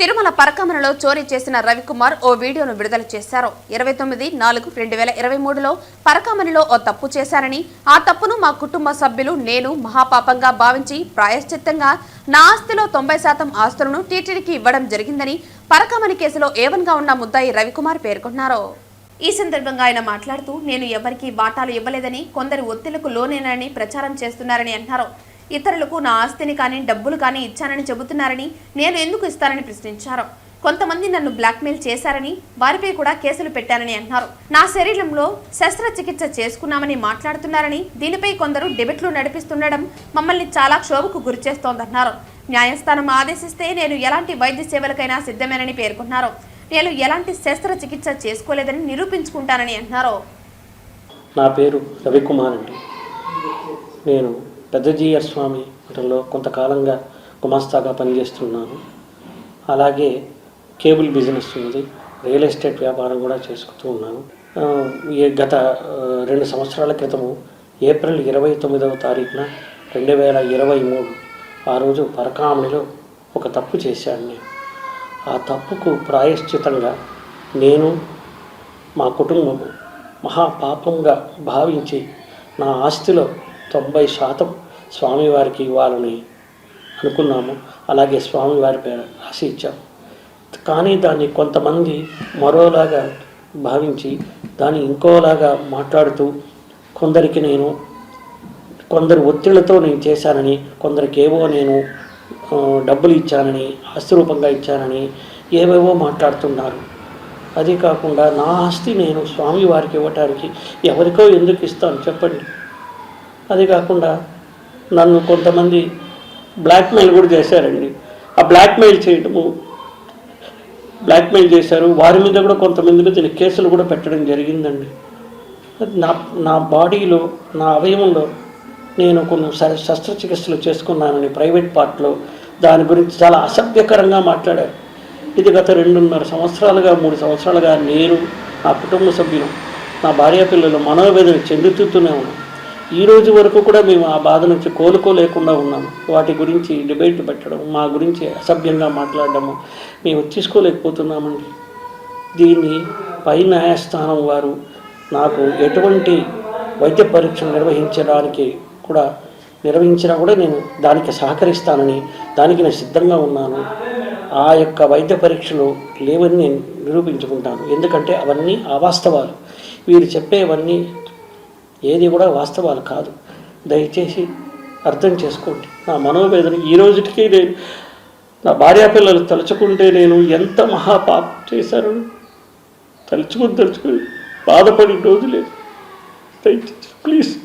తిరుమల పరకమనలో చోరీ చేసిన రవికుమార్ ఓ వీడియోను విడుదల చేశారు. ఇరవై తొమ్మిది నాలుగు రెండు వేల ఇరవై మూడులో పరకామణిలో ఓ తప్పు చేశారని ఆ తప్పును మా కుటుంబ సభ్యులు నేను మహాపాపంగా భావించి ప్రాయశ్చిత్తంగా నా ఆస్తిలో తొంభై శాతం ఆస్తులను టీటీడీకి ఇవ్వడం జరిగిందని పరకామణి కేసులో ఏవన్గా ఉన్న ముద్దాయి రవికుమార్ పేర్కొన్నారు. ఈ సందర్భంగా ఆయన మాట్లాడుతూ నేను ఎవరికీ వాటాలు ఇవ్వలేదని కొందరి ఒత్తిళ్ళకు లోనేనని ప్రచారం చేస్తున్నారని అన్నారు. ఇతరులకు నా ఆస్తిని కానీ డబ్బులు కానీ ఇచ్చానని చెబుతున్నారని నేను ఎందుకు ఇస్తానని ప్రశ్నించారు. కొంతమంది నన్ను బ్లాక్మెయిల్ చేశారని వారిపై కూడా కేసులు పెట్టానని అన్నారు. నా శరీరంలో శస్త్రచికిత్స చేసుకున్నామని మాట్లాడుతున్నారని దీనిపై కొందరు డెబిట్లు నడిపిస్తుండడం మమ్మల్ని చాలా క్షోభకు గురిచేస్తోందన్నారు న్యాయస్థానం ఆదేశిస్తే నేను ఎలాంటి వైద్య సేవలకైనా సిద్ధమేనని పేర్కొన్నారు. నేను ఎలాంటి శస్త్రచికిత్స చేసుకోలేదని నిరూపించుకుంటానని అన్నారు. నా పేరు రవికుమార్ అండి. నేను పెద్దజీయర్ స్వామి మఠంలో కొంతకాలంగా గుమాస్తాగా పనిచేస్తున్నాను. అలాగే కేబుల్ బిజినెస్ ఉంది. రియల్ ఎస్టేట్ వ్యాపారం కూడా చేసుకుంటూ ఉన్నాను. గత రెండు సంవత్సరాల క్రితము ఏప్రిల్ ఇరవై తొమ్మిదవ తారీఖున రెండు వేల ఇరవై మూడు ఆ రోజు పరకామణిలో ఒక తప్పు చేశాను నేను. ఆ తప్పుకు ప్రాయశ్చితంగా నేను మా కుటుంబము మహాపాపంగా భావించి నా ఆస్తిలో తొంభై శాతం స్వామివారికి ఇవ్వాలని అనుకున్నాము. అలాగే స్వామివారి పేరు రాసి ఇచ్చాము కానీ దాన్ని కొంతమంది మరోలాగా భావించి దాన్ని ఇంకోలాగా మాట్లాడుతూ కొందరికి నేను కొందరు ఒత్తిళ్ళతో నేను చేశానని కొందరికి ఏవో నేను డబ్బులు ఇచ్చానని ఆస్తి రూపంగా ఇచ్చానని ఏవేవో మాట్లాడుతున్నారు. అది కాకుండా నా ఆస్తి నేను స్వామివారికి ఇవ్వటానికి ఎవరికో ఎందుకు ఇస్తాను చెప్పండి. అది కాకుండా నన్ను కొంతమంది బ్లాక్మెయిల్ కూడా చేశారండి. ఆ బ్లాక్మెయిల్ చేయటము బ్లాక్మెయిల్ చేశారు. వారి మీద కూడా కొంతమంది మీద కేసులు కూడా పెట్టడం జరిగిందండి. నా నా బాడీలో నా అవయవంలో నేను కొన్ని శ- శస్త్రచికిత్సలు చేసుకున్నానని ప్రైవేట్ పార్ట్లో దాని గురించి చాలా అసభ్యకరంగా మాట్లాడారు. ఇది గత రెండున్నర సంవత్సరాలుగా మూడు సంవత్సరాలుగా నేను నా కుటుంబ సభ్యులు నా భార్య పిల్లలు మనోవేదన చెందుతూనే ఉన్నాం. ఈ రోజు వరకు కూడా మేము ఆ బాధ నుంచి కోలుకోలేకుండా ఉన్నాము. వాటి గురించి డిబేట్ పెట్టడం మా గురించి అసభ్యంగా మాట్లాడడము మేము తీసుకోలేకపోతున్నామండి. దీన్ని పై న్యాయస్థానం వారు నాకు ఎటువంటి వైద్య పరీక్షలు నిర్వహించడానికి కూడా నిర్వహించినా కూడా నేను దానికి సహకరిస్తానని దానికి నేను సిద్ధంగా ఉన్నాను. ఆ యొక్క వైద్య పరీక్షలు లేవని నేను నిరూపించుకుంటాను. ఎందుకంటే అవన్నీ అవాస్తవాలు. వీరు చెప్పేవన్నీ ఏది కూడా వాస్తవాలు కాదు. దయచేసి అర్థం చేసుకోండి. నా మనోవేదన ఈ రోజుకి నేను నా భార్యా పిల్లలు తలుచుకుంటే నేను ఎంత మహాపాపం చేశాను తలుచుకుని తలుచుకుని బాధపడి రోజు లేదు. దయచేసి ప్లీజ్